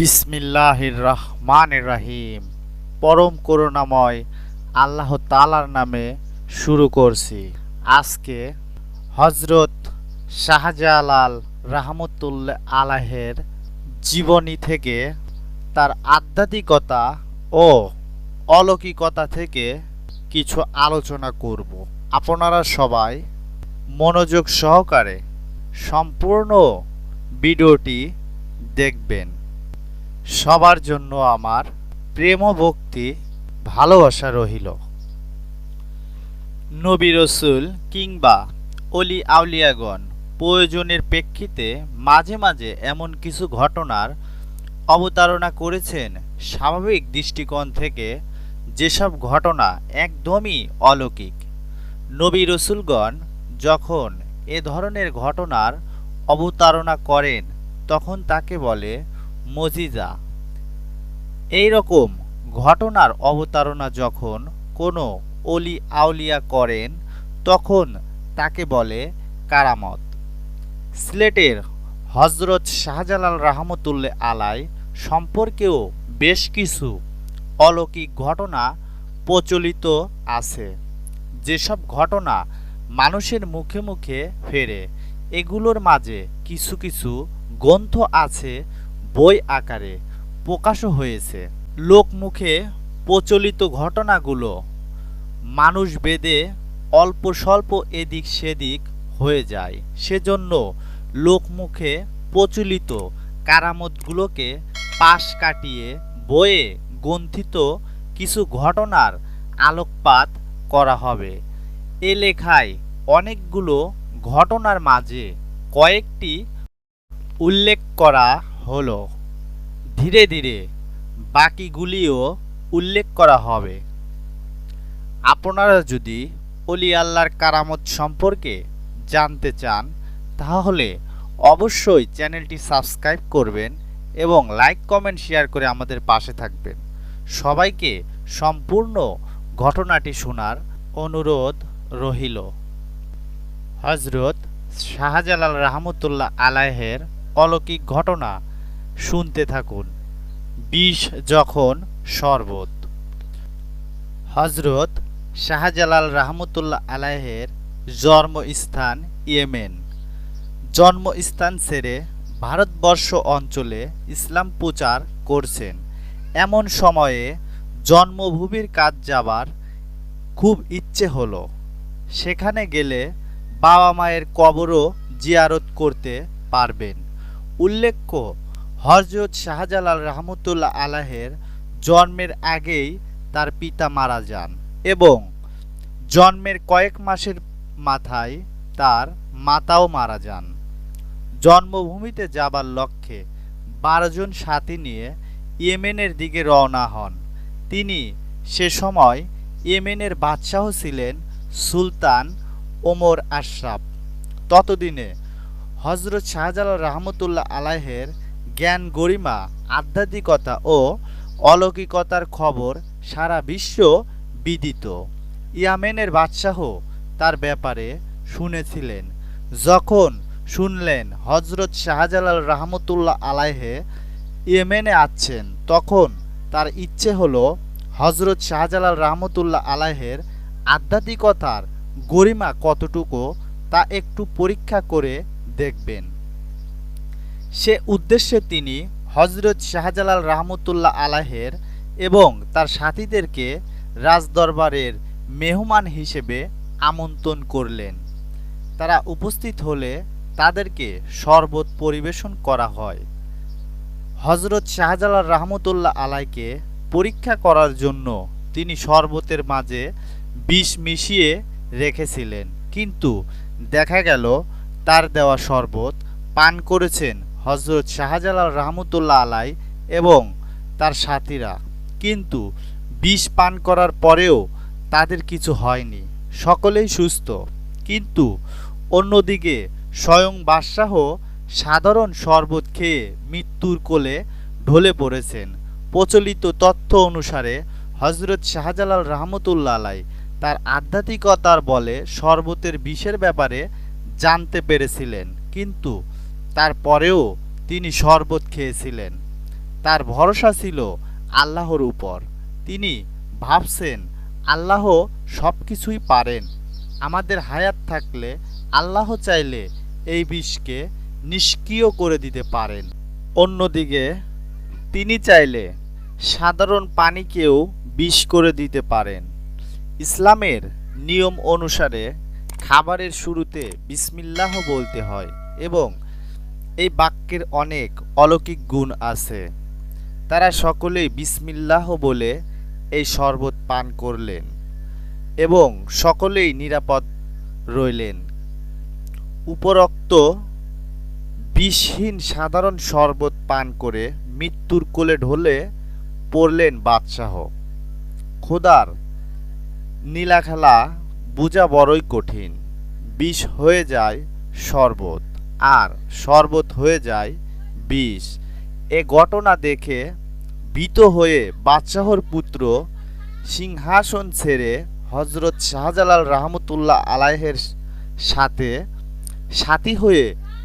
বিসমিল্লাহির রহমান রাহিম। পরম করুণাময় আল্লাহ তালার নামে শুরু করছি। আজকে হজরত শাহজালাল রাহমতুল্লাহ আলাহের জীবনী থেকে তার আধ্যাত্মিকতা ও অলৌকিকতা থেকে কিছু আলোচনা করব। আপনারা সবাই মনোযোগ সহকারে সম্পূর্ণ ভিডিওটি দেখবেন। সবার জন্য আমার প্রেম ভক্তি, ভালোবাসা রহিল। নবী রসুল কিংবা অলি আউলিয়াগণ প্রয়োজনের প্রেক্ষিতে মাঝে মাঝে এমন কিছু ঘটনার অবতারণা করেছেন স্বাভাবিক দৃষ্টিকোণ থেকে যেসব ঘটনা একদমই অলৌকিক। নবী রসুলগণ যখন এ ধরনের ঘটনার অবতারণা করেন, তখন তাকে বলে মজিজা। এই রকম ঘটনার অবতারণা যখন কোনো অলি আউলিয়া করেন, তখন তাকে বলে কারামত। সিলেটের হজরত শাহজালাল রাহমতুল্লাহ আলাই সম্পর্কেও বেশ কিছু অলৌকিক ঘটনা প্রচলিত আছে। যেসব ঘটনা মানুষের মুখে মুখে ফেরে, এগুলোর মাঝে কিছু কিছু গ্রন্থ আছে বই আকারে প্রকাশও হয়েছে। লোকমুখে প্রচলিত ঘটনাগুলো মানুষ বেদে অল্প স্বল্প এদিক সেদিক হয়ে যায়। সেজন্য লোকমুখে প্রচলিত কারামতগুলোকে পাশ কাটিয়ে বইয়ে গ্রন্থিত কিছু ঘটনার আলোকপাত করা হবে। এ লেখায় অনেকগুলো ঘটনার মাঝে কয়েকটি উল্লেখ করা হলো, ধীরে ধীরে বাকিগুলিও উল্লেখ করা হবে। আপনারা যদি অলি আল্লাহর কারামত সম্পর্কে জানতে চান, তাহলে অবশ্যই চ্যানেলটি সাবস্ক্রাইব করবেন এবং লাইক, কমেন্ট, শেয়ার করে আমাদের পাশে থাকবেন। সবাইকে সম্পূর্ণ ঘটনাটি শোনার অনুরোধ রহিল হজরত শাহজালাল রাহমতুল্লাহ আলাহের অলৌকিক ঘটনা শুনতে থাকুন। বিষ যখন শরবত। হজরত শাহজালাল রাহমতুল্লাহ আলাহের জন্মস্থান ইয়েমেন। জন্মস্থান ছেড়ে ভারতবর্ষ অঞ্চলে ইসলাম প্রচার করছেন। এমন সময়ে জন্মভূমির কাজ যাবার খুব ইচ্ছে হলো। সেখানে গেলে বাবা মায়ের কবরও জিয়ারত করতে পারবেন। উল্লেখ্য হজরত শাহজালাল রহমতুল্লাহ আলাহের জন্মের আগেই তার পিতা মারা যান এবং জন্মের কয়েক মাসের মাথায় তার মাতাও মারা যান। জন্মভূমিতে যাবার লক্ষ্যে বারোজন সাথী নিয়ে ইয়েমেনের দিকে রওনা হন। তিনি সে সময় ইয়েমেনের বাদশাহ ছিলেন সুলতান ওমর আশরাফ। ততদিনে হজরত শাহজালাল রহমতুল্লাহ আলাহের জ্ঞান গরিমা, আধ্যাত্মিকতা ও অলৌকিকতার খবর সারা বিশ্ব বিদিত। ইয়ামেনের বাদশাহ তার ব্যাপারে শুনেছিলেন। যখন শুনলেন হজরত শাহজালাল রহমতুল্লাহ আলাহে ইয়েমেনে আছেন তখন তার ইচ্ছে হলো হজরত শাহজালাল রহমতুল্লাহ আলাহের আধ্যাত্মিকতার গরিমা কতটুকু তা একটু পরীক্ষা করে দেখবেন। সে উদ্দেশ্যে তিনি হজরত শাহজালাল রহমতুল্লাহ আলাহের এবং তার সাথীদেরকে রাজদরবারের মেহমান হিসেবে আমন্ত্রণ করলেন। তারা উপস্থিত হলে তাদেরকে শরবত পরিবেশন করা হয়। হজরত শাহজালাল রহমতুল্লাহ আলাইকে পরীক্ষা করার জন্য তিনি শরবতের মাঝে বিষ মিশিয়ে রেখেছিলেন। কিন্তু দেখা গেল, তার দেওয়া শরবত পান করেছেন হজরত শাহজালাল রহমতুল্লাহ আলাই এবং তার সাথীরা। কিন্তু বিষ পান করার পরেও তাদের কিছু হয়নি। সকলেই সুস্থ। কিন্তু অন্যদিকে স্বয়ং বাদশাহ সাধারণ শরবত খেয়ে মৃত্যুর কোলে ঢলে পড়েছেন। প্রচলিত তথ্য অনুসারে হজরত শাহজালাল রহমতুল্লা আলাই তার আধ্যাত্মিকতার বলে শরবতের বিষের ব্যাপারে জানতে পেরেছিলেন। কিন্তু তারপরেও তিনি শরবত খেয়েছিলেন। তার ভরসা ছিল আল্লাহর উপর। তিনি ভাবছেন, আল্লাহ সব কিছুই পারেন। আমাদের হায়াত থাকলে আল্লাহ চাইলে এই বিষকে নিষ্ক্রিয় করে দিতে পারেন। অন্যদিকে, তিনি চাইলে সাধারণ পানিকেও বিষ করে দিতে পারেন। ইসলামের নিয়ম অনুসারে খাবারের শুরুতে বিসমিল্লাহ বলতে হয় এবং এই বাক্যের অনেক অলৌকিক গুণ আছে। তারা সকলেই বিসমিল্লাহ বলে এই শরবত পান করলেন এবং সকলেই নিরাপদ রইলেন। উপরোক্ত বিষহীন সাধারণ শরবত পান করে মৃত্যুর কোলে ঢলে পড়লেন বাদশাহ। খোদার নীলাখেলা বোঝা বড়ই কঠিন, বিষ হয়ে যায় শরবত। আর শরবত হয়ে যায় বিষ। এ ঘটনা দেখে ভীত হয়ে বাদশাহর পুত্র সিংহাসন ছেড়ে হজরত শাহজালাল রহমতুল্লাহ আলাহের সাথে সাথী হয়ে